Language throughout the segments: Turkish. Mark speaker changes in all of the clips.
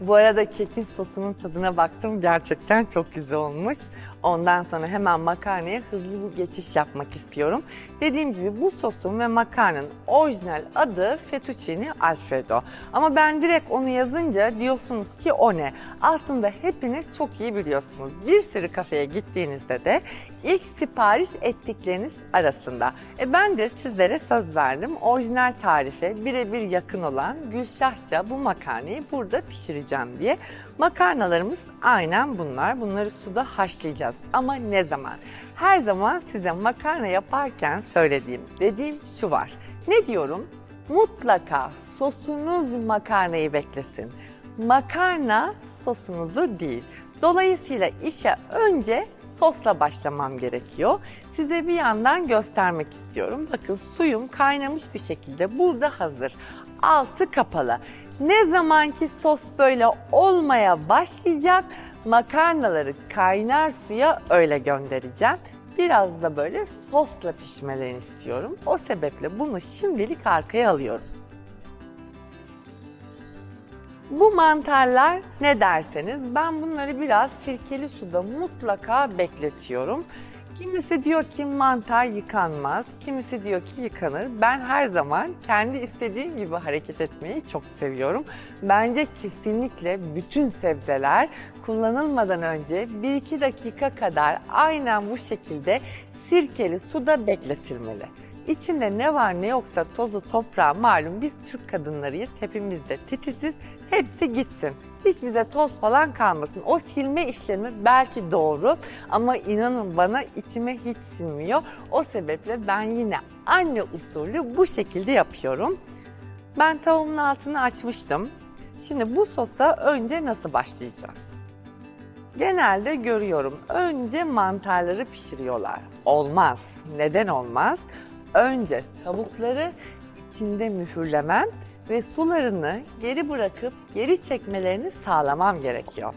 Speaker 1: Bu arada kekin sosunun tadına baktım. Gerçekten çok güzel olmuş. Ondan sonra hemen makarnaya hızlı bir geçiş yapmak istiyorum. Dediğim gibi bu sosun ve makarnanın orijinal adı fettuccine alfredo. Ama ben direkt onu yazınca diyorsunuz ki o ne? Aslında hepiniz çok iyi biliyorsunuz. Bir sürü kafeye gittiğinizde de ilk sipariş ettikleriniz arasında. E ben de sizlere söz verdim. Orijinal tarife birebir yakın olan Gülşahça bu makarnayı burada pişireceğim diye. Makarnalarımız aynen bunlar. Bunları suda haşlayacağız. Ama ne zaman? Her zaman size makarna yaparken söylediğim, dediğim şu var. Ne diyorum? Mutlaka sosunuz makarnayı beklesin. Makarna sosunuzu değil. Dolayısıyla işe önce sosla başlamam gerekiyor. Size bir yandan göstermek istiyorum. Bakın suyum kaynamış bir şekilde burada hazır. Altı kapalı. Ne zamanki sos böyle olmaya başlayacak makarnaları kaynar suya öyle göndereceğim. Biraz da böyle sosla pişmelerini istiyorum. O sebeple bunu şimdilik arkaya alıyorum. Bu mantarlar ne derseniz ben bunları biraz sirkeli suda mutlaka bekletiyorum. Kimisi diyor ki mantar yıkanmaz, kimisi diyor ki yıkanır. Ben her zaman kendi istediğim gibi hareket etmeyi çok seviyorum. Bence kesinlikle bütün sebzeler kullanılmadan önce 1-2 dakika kadar aynen bu şekilde sirkeli suda bekletilmeli. İçinde ne var ne yoksa tozu toprağı malum biz Türk kadınlarıyız. Hepimiz de titiziz. Hepsi gitsin. Hiç bize toz falan kalmasın. O silme işlemi belki doğru ama inanın bana içime hiç sinmiyor. O sebeple ben yine anne usulü bu şekilde yapıyorum. Ben tavuğumun altını açmıştım. Şimdi bu sosa önce nasıl başlayacağız? Genelde görüyorum. Önce mantarları pişiriyorlar. Olmaz. Neden olmaz? Önce tavukları içinde mühürlemem ve sularını geri bırakıp geri çekmelerini sağlamam gerekiyor.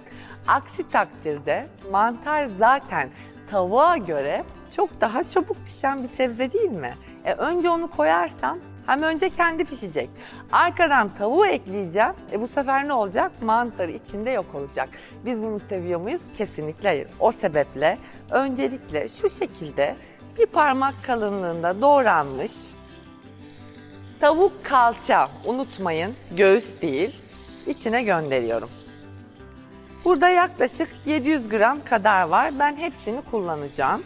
Speaker 1: Aksi takdirde mantar zaten tavuğa göre çok daha çabuk pişen bir sebze değil mi? E önce onu koyarsam hem önce kendi pişecek. Arkadan tavuğu ekleyeceğim. E bu sefer ne olacak? Mantarı içinde yok olacak. Biz bunu seviyor muyuz? Kesinlikle hayır. O sebeple öncelikle şu şekilde bir parmak kalınlığında doğranmış tavuk kalça unutmayın göğüs değil içine gönderiyorum. Burada yaklaşık 700 gram kadar var. Ben hepsini kullanacağım.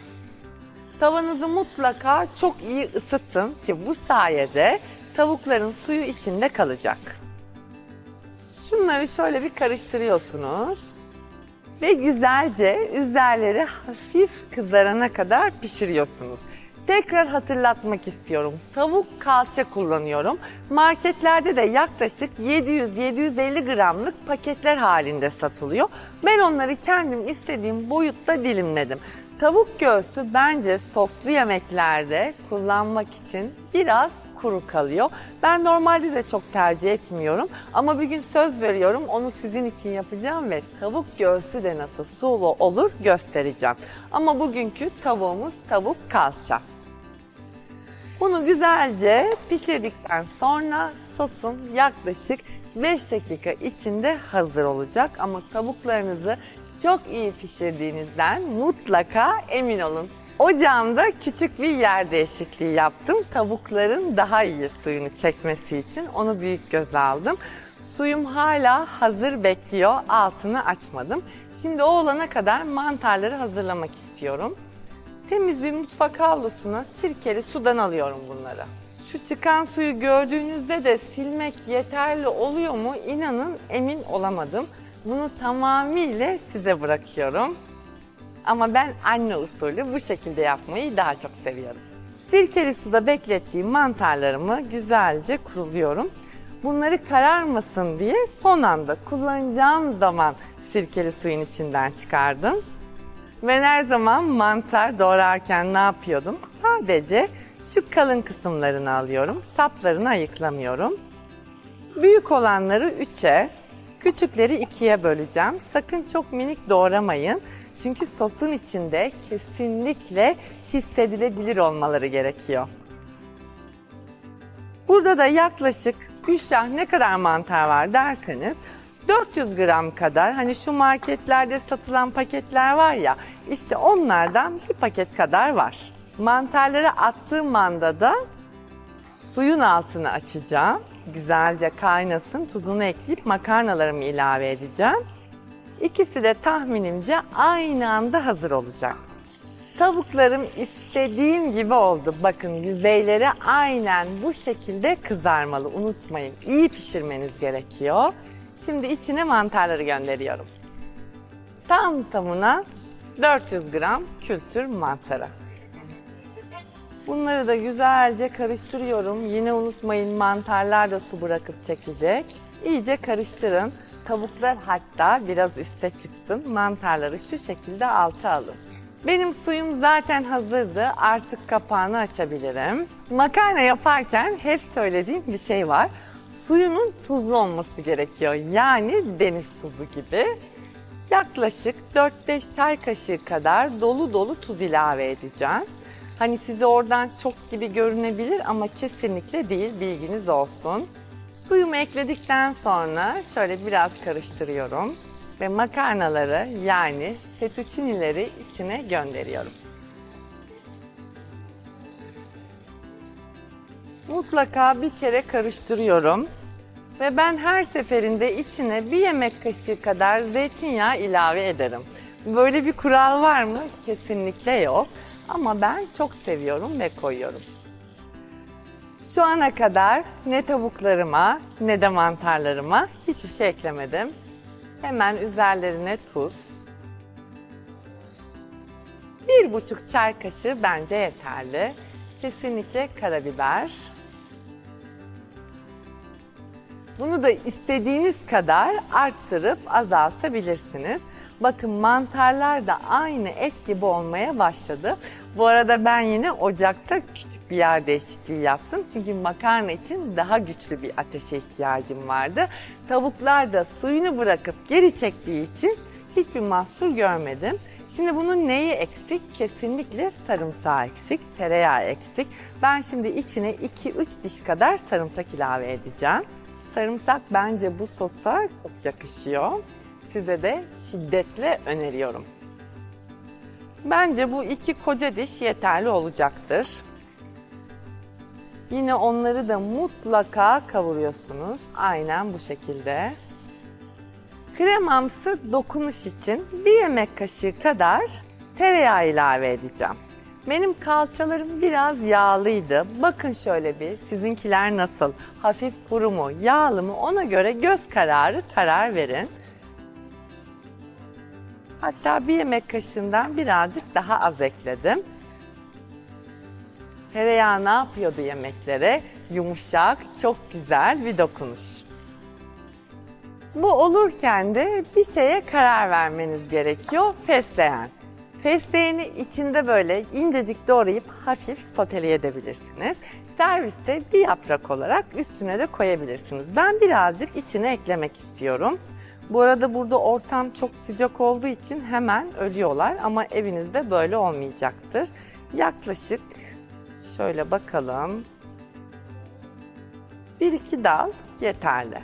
Speaker 1: Tavanızı mutlaka çok iyi ısıtın ki bu sayede tavukların suyu içinde kalacak. Şunları şöyle bir karıştırıyorsunuz ve güzelce üzerleri hafif kızarana kadar pişiriyorsunuz. Tekrar hatırlatmak istiyorum. Tavuk kalça kullanıyorum. Marketlerde de yaklaşık 700-750 gramlık paketler halinde satılıyor. Ben onları kendim istediğim boyutta dilimledim. Tavuk göğsü bence soslu yemeklerde kullanmak için biraz kuru kalıyor. Ben normalde de çok tercih etmiyorum ama bir gün söz veriyorum onu sizin için yapacağım ve tavuk göğsü de nasıl sulu olur göstereceğim. Ama bugünkü tavuğumuz tavuk kalça. Bunu güzelce pişirdikten sonra sosun yaklaşık 5 dakika içinde hazır olacak. Ama tavuklarınızı çok iyi pişirdiğinizden mutlaka emin olun. Ocağımda küçük bir yer değişikliği yaptım. Tavukların daha iyi suyunu çekmesi için onu büyük göz aldım. Suyum hala hazır bekliyor. Altını açmadım. Şimdi o olana kadar mantarları hazırlamak istiyorum. Temiz bir mutfak havlusuna sirkeli sudan alıyorum bunları. Şu çıkan suyu gördüğünüzde de silmek yeterli oluyor mu? İnanın emin olamadım. Bunu tamamıyla size bırakıyorum. Ama ben anne usulü bu şekilde yapmayı daha çok seviyorum. Sirkeli suda beklettiğim mantarlarımı güzelce kuruluyorum. Bunları kararmasın diye son anda kullanacağım zaman sirkeli suyun içinden çıkardım. Ben her zaman mantar doğrarken ne yapıyordum? Sadece şu kalın kısımlarını alıyorum. Saplarını ayıklamıyorum. Büyük olanları 3'e, küçükleri 2'ye böleceğim. Sakın çok minik doğramayın. Çünkü sosun içinde kesinlikle hissedilebilir olmaları gerekiyor. Burada da yaklaşık Gülşah ne kadar mantar var derseniz 400 gram kadar hani şu marketlerde satılan paketler var ya işte onlardan bir paket kadar var. Mantarları attığım anda da suyun altını açacağım. Güzelce kaynasın. Tuzunu ekleyip makarnalarımı ilave edeceğim. İkisi de tahminimce aynı anda hazır olacak. Tavuklarım istediğim gibi oldu. Bakın yüzeyleri aynen bu şekilde kızarmalı. Unutmayın iyi pişirmeniz gerekiyor. Şimdi içine mantarları gönderiyorum. Tam tamına 400 gram kültür mantarı. Bunları da güzelce karıştırıyorum. Yine unutmayın mantarlar da su bırakıp çekecek. İyice karıştırın. Tavuklar hatta biraz üste çıksın. Mantarları şu şekilde alta alın. Benim suyum zaten hazırdı. Artık kapağını açabilirim. Makarna yaparken hep söylediğim bir şey var. Suyunun tuzlu olması gerekiyor. Yani deniz tuzu gibi. Yaklaşık 4-5 çay kaşığı kadar dolu dolu tuz ilave edeceğim. Hani size oradan çok gibi görünebilir ama kesinlikle değil bilginiz olsun. Suyumu ekledikten sonra şöyle biraz karıştırıyorum ve makarnaları yani fettuccinileri içine gönderiyorum. Mutlaka bir kere karıştırıyorum ve ben her seferinde içine bir yemek kaşığı kadar zeytinyağı ilave ederim. Böyle bir kural var mı? Kesinlikle yok. Ama ben çok seviyorum ve koyuyorum. Şu ana kadar ne tavuklarıma ne de mantarlarıma hiçbir şey eklemedim. Hemen üzerlerine tuz. Bir buçuk çay kaşığı bence yeterli. Kesinlikle karabiber. Bunu da istediğiniz kadar arttırıp azaltabilirsiniz. Bakın mantarlar da aynı et gibi olmaya başladı. Bu arada ben yine ocakta küçük bir yer değişikliği yaptım. Çünkü makarna için daha güçlü bir ateşe ihtiyacım vardı. Tavuklar da suyunu bırakıp geri çektiği için hiçbir mahsur görmedim. Şimdi bunun neyi eksik? Kesinlikle sarımsağı eksik, tereyağı eksik. Ben şimdi içine 2-3 diş kadar sarımsak ilave edeceğim. Sarımsak bence bu sosa çok yakışıyor. Size de şiddetle öneriyorum. Bence bu iki koca diş yeterli olacaktır. Yine onları da mutlaka kavuruyorsunuz. Aynen bu şekilde. Kremamsı dokunuş için bir yemek kaşığı kadar tereyağı ilave edeceğim. Benim kalçalarım biraz yağlıydı. Bakın şöyle bir sizinkiler nasıl? Hafif kuru mu, yağlı mı ona göre göz kararı karar verin. Hatta bir yemek kaşığından birazcık daha az ekledim. Tereyağı ne yapıyordu yemeklere? Yumuşak, çok güzel bir dokunuş. Bu olurken de bir şeye karar vermeniz gerekiyor. Fesleğen. Fesleğeni içinde böyle incecik doğrayıp hafif soteleyebilirsiniz. Serviste bir yaprak olarak üstüne de koyabilirsiniz. Ben birazcık içine eklemek istiyorum. Bu arada burada ortam çok sıcak olduğu için hemen ölüyorlar ama evinizde böyle olmayacaktır. Yaklaşık şöyle bakalım. Bir iki dal yeterli.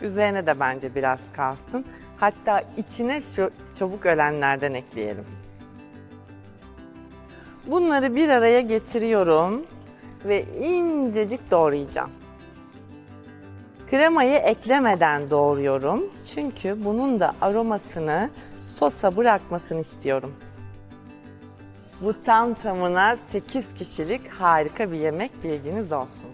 Speaker 1: Üzerine de bence biraz kalsın. Hatta içine şu çabuk ölenlerden ekleyelim. Bunları bir araya getiriyorum ve incecik doğrayacağım. Kremayı eklemeden doğruyorum. Çünkü bunun da aromasını sosa bırakmasını istiyorum. Bu tam tamına 8 kişilik harika bir yemek bilginiz olsun.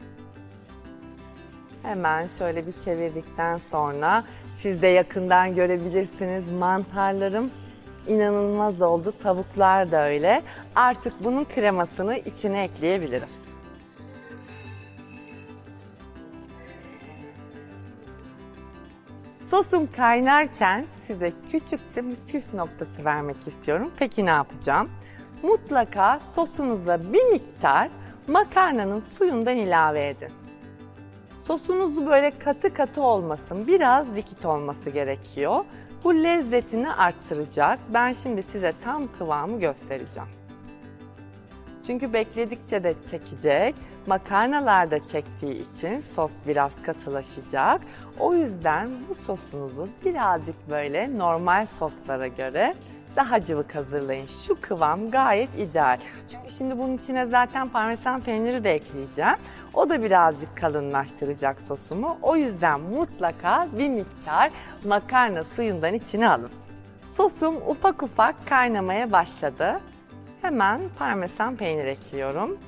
Speaker 1: Hemen şöyle bir çevirdikten sonra siz de yakından görebilirsiniz mantarlarım inanılmaz oldu. Tavuklar da öyle. Artık bunun kremasını içine ekleyebilirim. Sosum kaynarken size küçük bir püf noktası vermek istiyorum. Peki ne yapacağım? Mutlaka sosunuza bir miktar makarnanın suyundan ilave edin. Sosunuzu böyle katı katı olmasın, biraz likit olması gerekiyor. Bu lezzetini arttıracak. Ben şimdi size tam kıvamı göstereceğim. Çünkü bekledikçe de çekecek. Makarnalar da çektiği için sos biraz katılaşacak. O yüzden bu sosunuzu birazcık böyle normal soslara göre daha cıvık hazırlayın. Şu kıvam gayet ideal. Çünkü şimdi bunun içine zaten parmesan peyniri de ekleyeceğim. O da birazcık kalınlaştıracak sosumu. O yüzden mutlaka bir miktar makarna suyundan içine alın. Sosum ufak ufak kaynamaya başladı. Hemen parmesan peynir ekliyorum.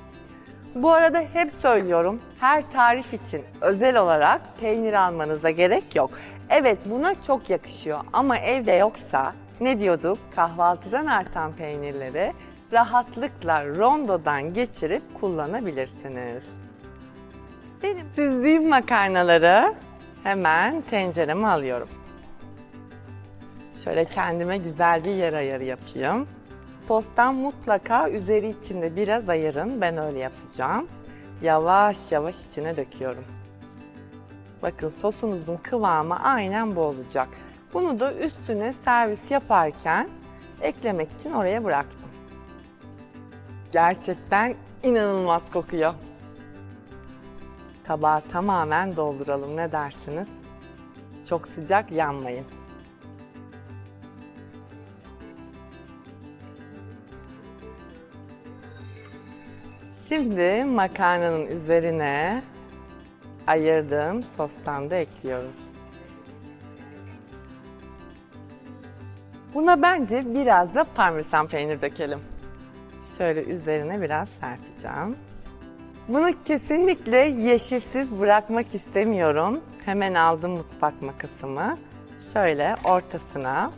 Speaker 1: Bu arada hep söylüyorum her tarif için özel olarak peynir almanıza gerek yok. Evet buna çok yakışıyor ama evde yoksa ne diyorduk kahvaltıdan artan peynirleri rahatlıkla rondodan geçirip kullanabilirsiniz. Benim süzdüğüm makarnaları hemen tencereme alıyorum. Şöyle kendime güzel bir yer ayarı yapayım. Sostan mutlaka üzeri içinde biraz ayırın. Ben öyle yapacağım. Yavaş yavaş içine döküyorum. Bakın sosunuzun kıvamı aynen bu olacak. Bunu da üstüne servis yaparken eklemek için oraya bıraktım. Gerçekten inanılmaz kokuyor. Tabağı tamamen dolduralım ne dersiniz? Çok sıcak yanmayın. Şimdi makarnanın üzerine ayırdığım sostan da ekliyorum. Buna bence biraz da parmesan peynir dökelim. Şöyle üzerine biraz serpeceğim. Bunu kesinlikle yeşilsiz bırakmak istemiyorum. Hemen aldım mutfak makasımı. Şöyle ortasına